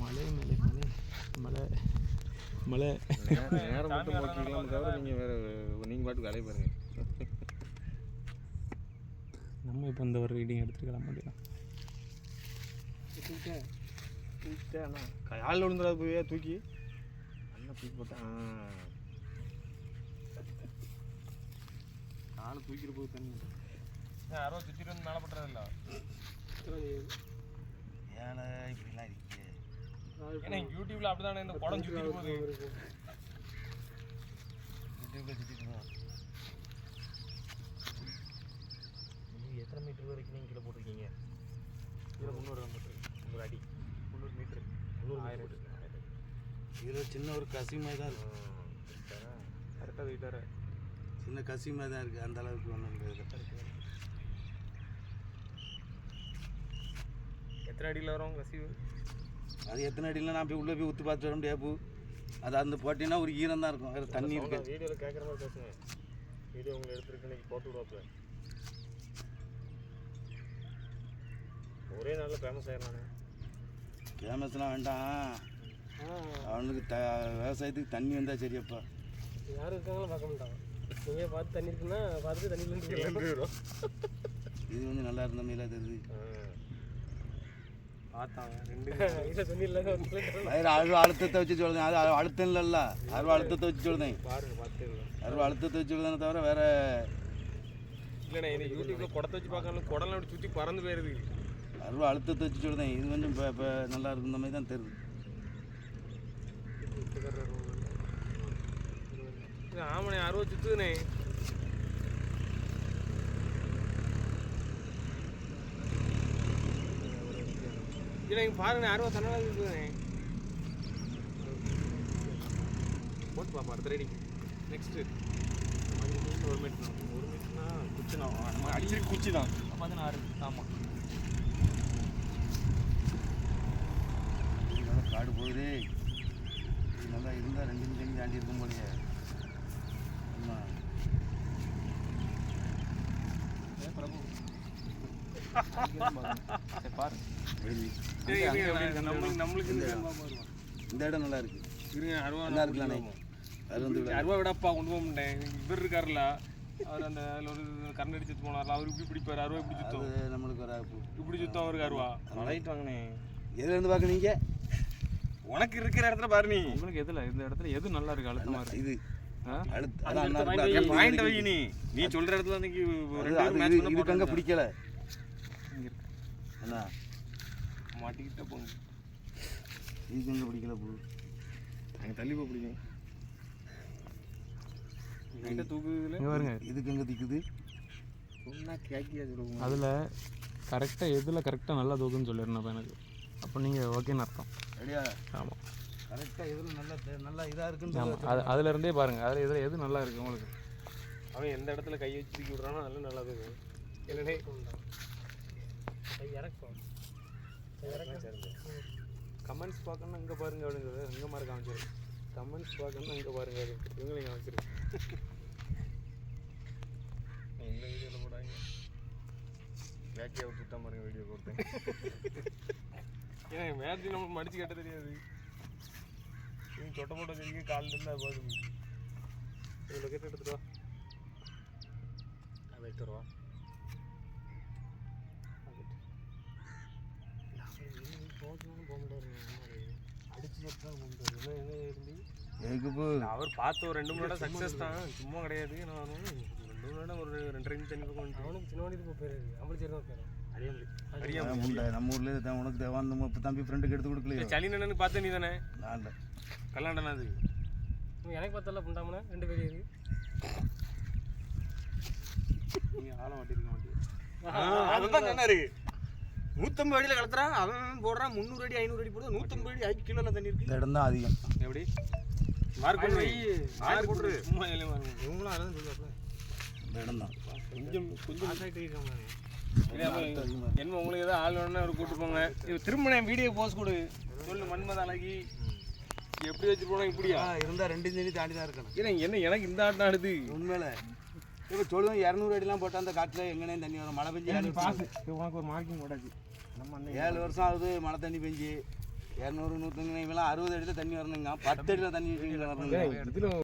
மலை மலை மலை மலை மலை நேரம் மட்டும் போக்கிக்கலாம் தவிர நீங்கள் வேறு நீங்கள் பாட்டுக்கு வேலையை பாருங்க நம்ம இப்போ இந்த ஒரு ரீடிங் எடுத்துக்கலாம் முடியலாம் காலில் விழுந்துடாது போய் தூக்கி? அண்ணன் தூக்கி போட்டேன் காலை தூக்கிட்டு போய் தண்ணி யாரோ சுற்றிட்டு வந்து மேலே பட்டுறதில்ல? ஏழை இப்படிலாம் இருக்கு. ஏன்னா யூடியூப்ல அப்படிதானே இந்த குடம் சுற்றிட்டு போகுது. யூடியூப்ல சுற்றிட்டு போ நீங்கள் எத்தனை மீட்டர் வரைக்கும் நீங்கள் கீழே போட்டிருக்கீங்க? கீழே முந்நூறு மீட்டர் முந்நூறு அடி. முந்நூறு மீட்டர் முந்நூறு ஆயிரம் இதில் சின்ன ஒரு கசி மாதிரி தான் இருக்கு. கரெக்டாக வீட்டார சின்ன கசி மாதிரி தான் இருக்குது அந்த அளவுக்கு ஒன்றும் கிடையாது எத்தனை அடியில் வரும் கசிவு? அது எத்தனை அடியில் நான் போய் உள்ளே போய் ஊற்றி பார்த்து வர முடியாது பூ. அது அந்த போட்டினா ஒரு ஈரம் தான் இருக்கும். வேறு தண்ணி இருக்கு வீடியோவில் கேட்குற மாதிரி பேசுங்க. வீடியோ உங்களை எடுத்துருக்கு இன்னைக்கு போட்டு விடுவாப்புல. ஒரே நாளில் ஃபேமஸ் ஆயிடலானே ஃபேமஸ்லாம் வேண்டாம். அவனுக்கு த விவசாயத்துக்கு தண்ணி வந்தால் சரியப்பா. யாரும் இருக்காங்களோ பார்க்க மாட்டாங்க. நீங்கள் பார்த்து தண்ணி இருக்குன்னா பார்த்துட்டு வரும் இது வந்து நல்லா இருந்த மாதிரிலாம் தெரியுது. அழுவ அழுத்தத்தை வச்சு சொல்லுதேன் அது அழு- அழுத்தம் இல்லைல்ல. அருவ அழுத்தத்தை வச்சு சொல்லுதேன் அருவ அழுத்தத்தை வச்சு சொல்லுதானே தவிர வேற இல்லைண்ணே யூடியூப்பில் குடத்தை வச்சு பார்க்கணும் குடம்லாம் அப்படி சுற்றி பறந்து போயிருது. அருவ அழுத்தத்தை வச்சு சொல்லுதேன் இது கொஞ்சம் இப்போ இப்போ நல்லா இருந்த மாதிரி தான் தெரியுது. இது ஆமாண்ணே அறுபது சுற்றுதுண்ணே இல்லை இங்கே பாருங்கண்ணே அறுபது தன்னால இருக்குதுண்ணே போட்டு பாப்பா அடுத்த ரெடி நெக்ஸ்ட்டு ஒரு மீட்டர் ஒரு மீட்டர்னா குச்சி தான். நம்ம குச்சி தான். பதினாறு ஆமாம் இது நல்லா காடு போகுது. நல்லா இருந்தால் ரெண்டு நிமிஷம் தாண்டி இருக்கும் போலயே. ஆமாம் பாரு இந்த இந்த இடம் நல்லா இருக்கு இருங்க அருவா நல்லா இருக்கலாண்ணே அது வந்து அருவா விடப்பா கொண்டு போக மாட்டேன் இவர் இருக்காருல்ல அவர் அந்த அதில் ஒரு கரண்ட் அடிச்சு சுத்து போனார்ல அவர் இப்படி பிடிப்பார் அருவா இப்படி சுத்தம் அது நம்மளுக்கு வர இப்படி சுத்தம் அவருக்கு அருவா ரைட் வாங்கினே எதுலேருந்து பார்க்குறீங்க உனக்கு இருக்கிற இடத்துல பாரு நீ உங்களுக்கு எதில் இந்த இடத்துல எது நல்லா இருக்கு அழுத்தமாக இருக்கு இது இருந்தா நீ சொல்ற இடத்துல. பிடிக்கல. இங்க இருக்கு. அண்ணா மாட்டிக்கிட்ட போங்க. இதுக்கு அங்கே பிடிக்கல பூ அங்கே தள்ளி போய் பிடிக்கும் லைட்டாக தூக்குதுல இங்கே பாருங்க. இதுக்கு எங்கே திக்குது? சொன்னா கேக்கியா சொல்லுவோம் அதில் கரெக்டாக எதில் கரெக்டாக நல்லா தூக்குன்னு சொல்லிடுறேன் எனக்கு. அப்போ நீங்கள் ஓகேன்னு அர்த்தம். ரெடியா ஆமாம் கரெக்டாக எதில் நல்லா நல்லா இதாக இருக்குன்னு அது அதுலேருந்தே பாருங்கள் அதில் இதில் எது நல்லா இருக்கு உங்களுக்கு? அவன் எந்த இடத்துல கை வச்சு தூக்கி விடுறானோ அதெல்லாம் நல்லா இருக்கும் இல்லைனே இறக்கும். கமெண்ட்ஸ் பார்க்கணும்னா இங்கே பாருங்க அப்படிங்கிறது இங்கே மாதிரி காமிச்சிருக்கு கமெண்ட்ஸ் பார்க்கணும்னா இங்கே பாருங்க அது இவங்களையும் காமிச்சிருக்கு எந்த வீடியோவில் போடாங்க. வேக்கையை விட்டு விட்டா பாருங்க வீடியோ போட்டேன். ஏன் மேட்ச் நம்ம மடிச்சு கட்ட தெரியாது. நீ சொட்ட போட்ட செடிக்கு காலில் இருந்தால் போதும். இவ்வளோ கேட்டு எடுத்துட்டு வா. அதை அவர் பார்த்து ஒரு ரெண்டு மூணு இடம் சக்ஸஸ் தான். சும்மா கிடையாது நான் ரெண்டு மூணு இடம் ஒரு ரெண்டரை இன்ச் தண்ணி பக்கம் அவனுக்கு சின்ன வண்டி போய் பேர் அம்பளிச்சேரி தான் பேர் நம்ம ஊர்ல தான் உனக்கு தேவை. அந்த இப்போ தம்பி ஃப்ரெண்டுக்கு எடுத்து கொடுக்கலையோ? சளி நன்னு பார்த்த நீ தானே? நான் இல்லை. கல்லாண்டனா அது. எனக்கு பார்த்தல புண்டாமனா? ரெண்டு பேர் இருக்கு நீங்கள் ஆழம் மாட்டிருக்க மாட்டேன் அதுதான் சொன்னாரு. நூற்றம்பது அடியில் கலத்துறான் அவன் போடுறான். முந்நூறு அடி ஐநூறு அடி போடுறது நூற்றம்பது அடி ஐக்கு கிலோல தண்ணி இருக்கு. இடம் தான் அதிகம். எப்படி? மார்க் பண்ணி மார்க் போட்டுரு சும்மா இல்லை மார்க் இவங்களும் அதான் சொல்லுவாங்க இந்த இடம் தான். கொஞ்சம் கொஞ்சம். என்ன உங்களுக்கு ஏதோ ஆள் வேணும்னா அவர் கூட்டு போங்க. திரும்ப நான் வீடியோ போஸ்ட் கொடு. சொல்லு மன்மத அழகி. எப்படி வச்சுட்டு போனா இப்படியா? இருந்தால் ரெண்டு இன்ச்சு தாண்டி தான் இருக்கணும். ஏன்னா என்ன எனக்கு இந்த ஆட்டம் ஆடுது உண்மையில. இப்போ சொல்லுவோம் இரநூறு அடிலாம் போட்டால் அந்த காட்டில் எங்கனே தண்ணி வரும். மழை பெஞ்சு ஏழு வருஷம் உனக்கு ஒரு மார்க்கிங் போடாச்சு நம்ம ஏழு வருஷம் ஆகுது மழை தண்ணி பெஞ்சு. இரநூறு நூற்றஞ்சு இவெல்லாம் அறுபது அடியில் தண்ணி வரணுங்க. பத்து அடியில் தண்ணி இதில்